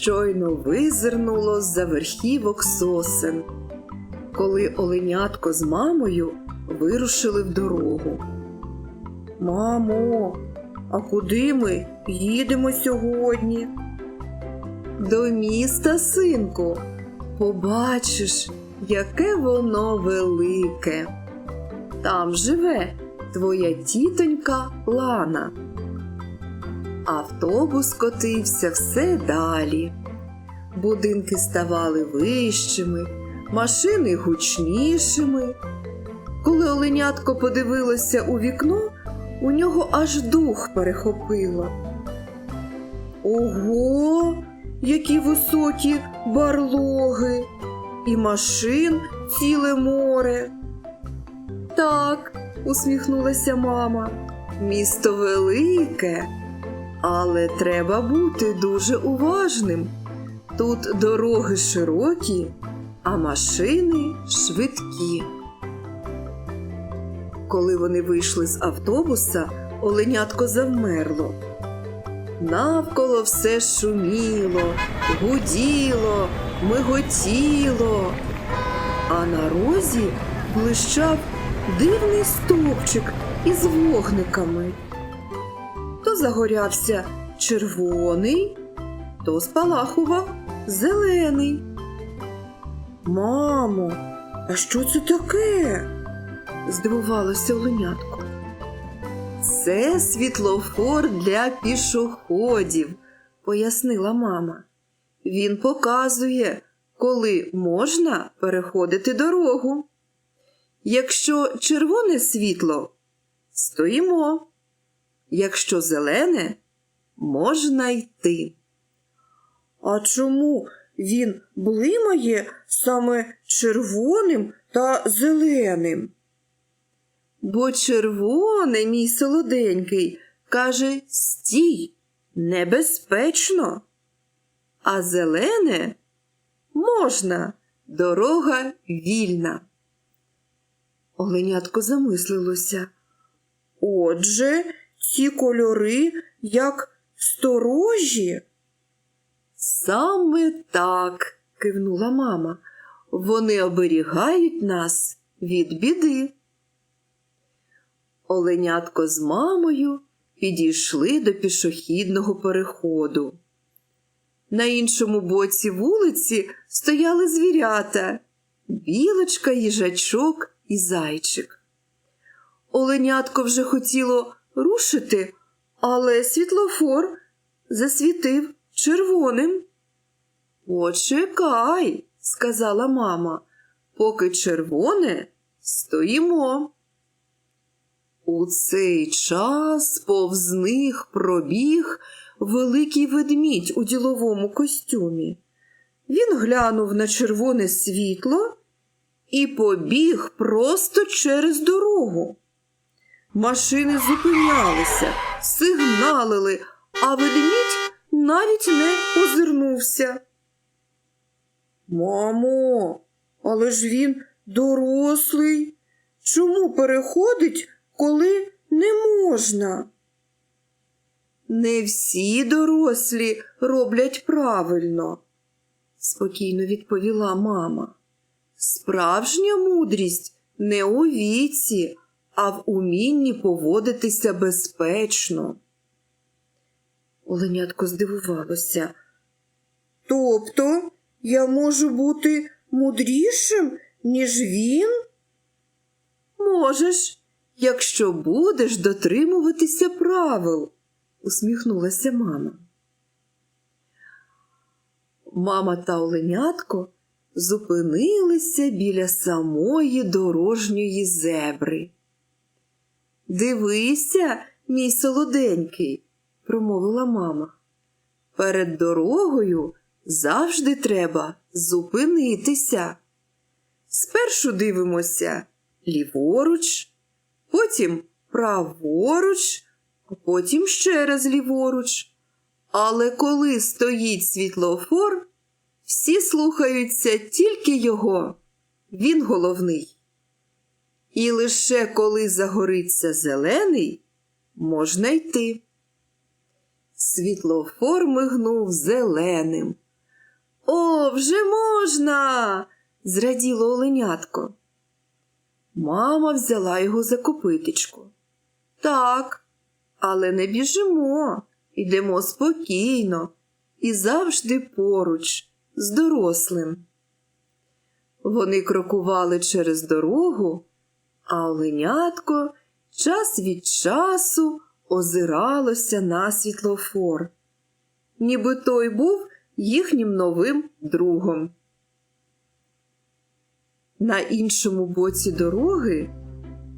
щойно визирнуло з-за верхівок сосен, коли оленятко з мамою вирушили в дорогу. Мамо, а куди ми їдемо сьогодні? До міста, синку. Побачиш, яке воно велике. Там живе твоя тітонька Лана. Автобус котився все далі. Будинки ставали вищими, машини гучнішими. Коли оленятко подивилося у вікно, у нього аж дух перехопило. Ого, які високі барлоги, і машин ціле море. Так, усміхнулася мама, місто велике, але треба бути дуже уважним. Тут дороги широкі, а машини швидкі. Коли вони вийшли з автобуса, оленятко завмерло. Навколо все шуміло, гуділо, миготіло, а на розі блищав дивний стовпчик із вогниками. Загорявся червоний, то спалахував зелений. Мамо, а що це таке? здивувалося оленятко. Це світлофор для пішоходів, пояснила мама. Він показує, коли можна переходити дорогу. Якщо червоне світло, стоїмо. Якщо зелене, можна йти. А чому він блимає саме червоним та зеленим? Бо червоне, мій солоденький, каже стій, небезпечно. А зелене можна, дорога вільна. Оленятко замислилося. Отже, ці кольори як сторожі. Саме так, кивнула мама. Вони оберігають нас від біди. Оленятко з мамою підійшли до пішохідного переходу. На іншому боці вулиці стояли звірята білочка, їжачок і зайчик. Оленятко вже хотіло рушити, але світлофор засвітив червоним. Почекай, сказала мама, поки червоне стоїмо. У цей час повз них пробіг великий ведмідь у діловому костюмі. Він глянув на червоне світло і побіг просто через дорогу. Машини зупинялися, сигналили, а ведмідь навіть не озирнувся. Мамо, але ж він дорослий. Чому переходить, коли не можна? Не всі дорослі роблять правильно, спокійно відповіла мама. Справжня мудрість не у віці, а в умінні поводитися безпечно. Оленятко здивувалося. Тобто я можу бути мудрішим, ніж він? Можеш, якщо будеш дотримуватися правил, усміхнулася мама. Мама та оленятко зупинилися біля самої дорожньої зебри. Дивися, мій солоденький, промовила мама. Перед дорогою завжди треба зупинитися. Спершу дивимося ліворуч, потім праворуч, а потім ще раз ліворуч. Але коли стоїть світлофор, всі слухаються тільки його. Він головний. І лише коли загориться зелений, можна йти. Світлофор мигнув зеленим, О, вже можна. зраділо оленятко. Мама взяла його за копитечко. Так, але не біжимо, йдемо спокійно і завжди поруч з дорослим. Вони крокували через дорогу, а оленятко час від часу озиралося на світлофор, ніби той був їхнім новим другом. На іншому боці дороги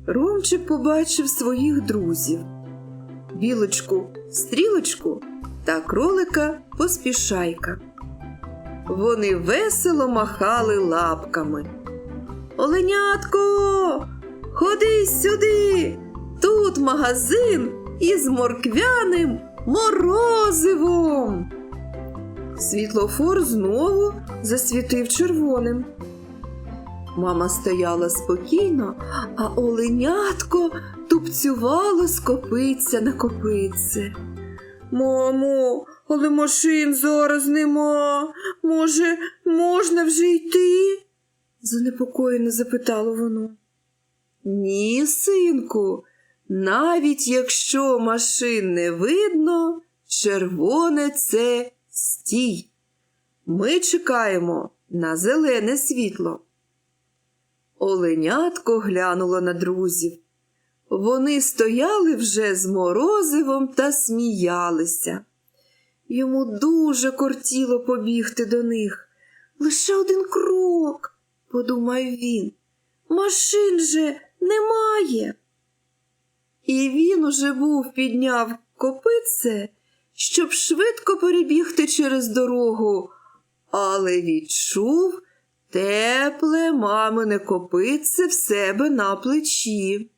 Ромчик побачив своїх друзів білочку, стрілочку та кролика поспішайка. Вони весело махали лапками. Оленятко, ходи сюди. Тут магазин із морквяним морозивом. Світлофор знову засвітив червоним. Мама стояла спокійно, а оленятко тупцювало з копиця на копице. Мамо, але машин зараз нема. Може, можна вже йти? занепокоєно запитало воно. Ні, синку, навіть якщо машин не видно, червоне це стій. Ми чекаємо на зелене світло. Оленятко глянуло на друзів. Вони стояли вже з морозивом та сміялися. Йому дуже кортіло побігти до них. Лише один крок, подумав він. Машин же немає. І він уже був підняв копице, щоб швидко перебігти через дорогу, але відчув тепле мамине копице в себе на плечі.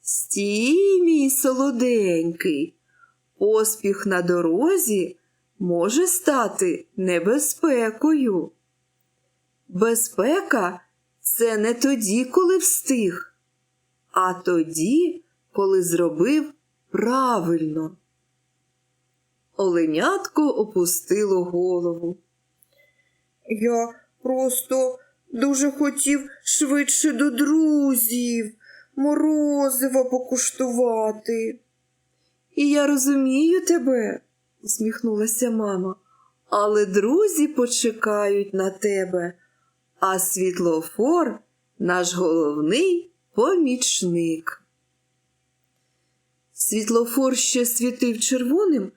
Стій, мій солоденький, поспіх на дорозі може стати небезпекою. Безпека це не тоді, коли встиг, а тоді, коли зробив правильно. Оленятко опустило голову. Я просто дуже хотів швидше до друзів, морозиво покуштувати. І я розумію тебе, усміхнулася мама, але друзі почекають на тебе, а світлофор наш головний помічник. Світлофор ще світив червоним,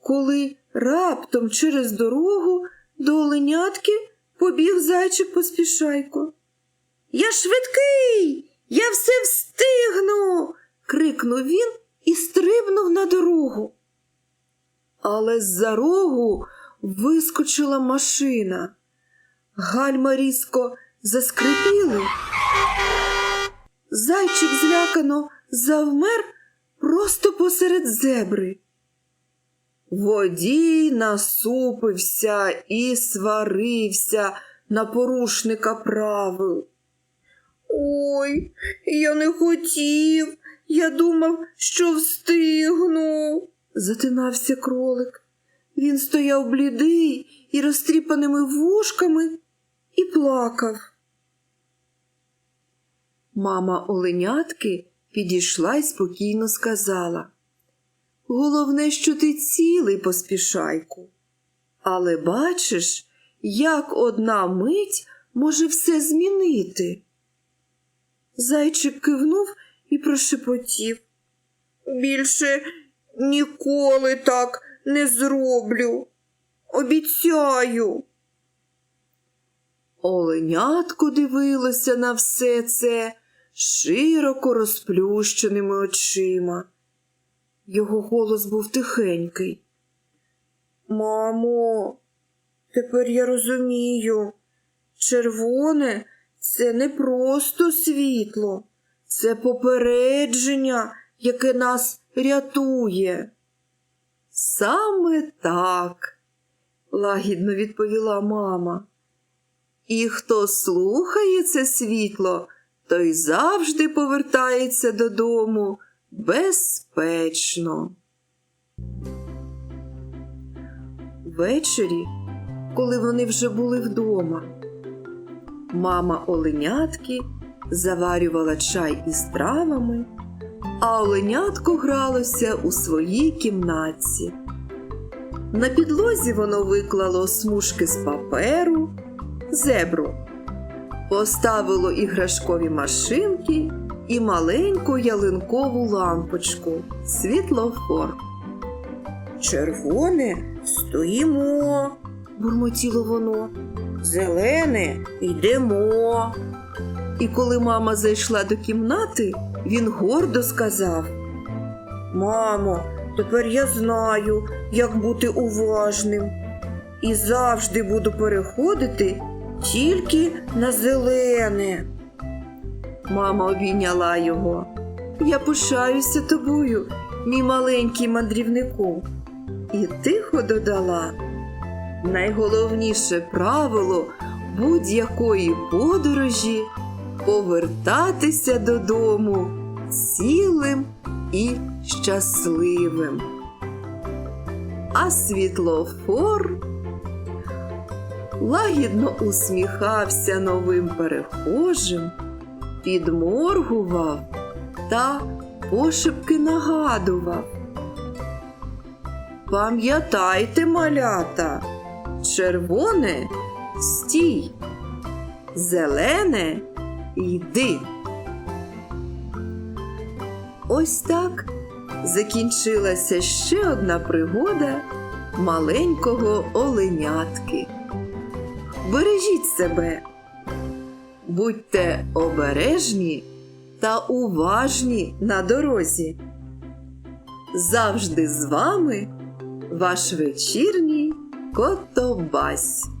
коли раптом через дорогу до оленятки побіг зайчик поспішайко. Я швидкий, я все встигну. крикнув він і стрибнув на дорогу. Але з-за рогу вискочила машина. Гальма різко заскрипіли. Зайчик злякано завмер просто посеред зебри. Водій насупився і сварився на порушника правил. Ой, я не хотів, я думав, що встигну, затинався кролик. Він стояв блідий і розтріпаними вушками і плакав. Мама оленятки підійшла й спокійно сказала. Головне, що ти цілий поспішайку. Але бачиш, як одна мить може все змінити. Зайчик кивнув і прошепотів. Більше ніколи так не зроблю. Обіцяю. Оленятко дивилося на все це широко розплющеними очима. Його голос був тихенький. Мамо, тепер я розумію, червоне це не просто світло, це попередження, яке нас рятує. Саме так, лагідно відповіла мама. І хто слухає це світло, той завжди повертається додому безпечно. Ввечері, коли вони вже були вдома. Мама оленятки заварювала чай із травами, а оленятко гралося у своїй кімнатці. На підлозі воно виклало смужки з паперу, зебру, поставило іграшкові машинки і маленьку ялинкову лампочку, світлофор. Червоне стоїмо, бурмотіло воно. Зелене йдемо. І коли мама зайшла до кімнати, він гордо сказав: Мамо, тепер я знаю, як бути уважним. І завжди буду переходити тільки на зелене. Мама обійняла його. Я пишаюся тобою, мій маленький мандрівнику. І тихо додала. Найголовніше правило будь-якої подорожі повертатися додому цілим і щасливим. А світлофор лагідно усміхався новим перехожим, підморгував та пошепки нагадував. Пам'ятайте, малята, червоне стій, зелене йди. Ось так закінчилася ще одна пригода маленького оленятки. Бережіть себе, будьте обережні та уважні на дорозі. Завжди з вами ваш вечірній котобась.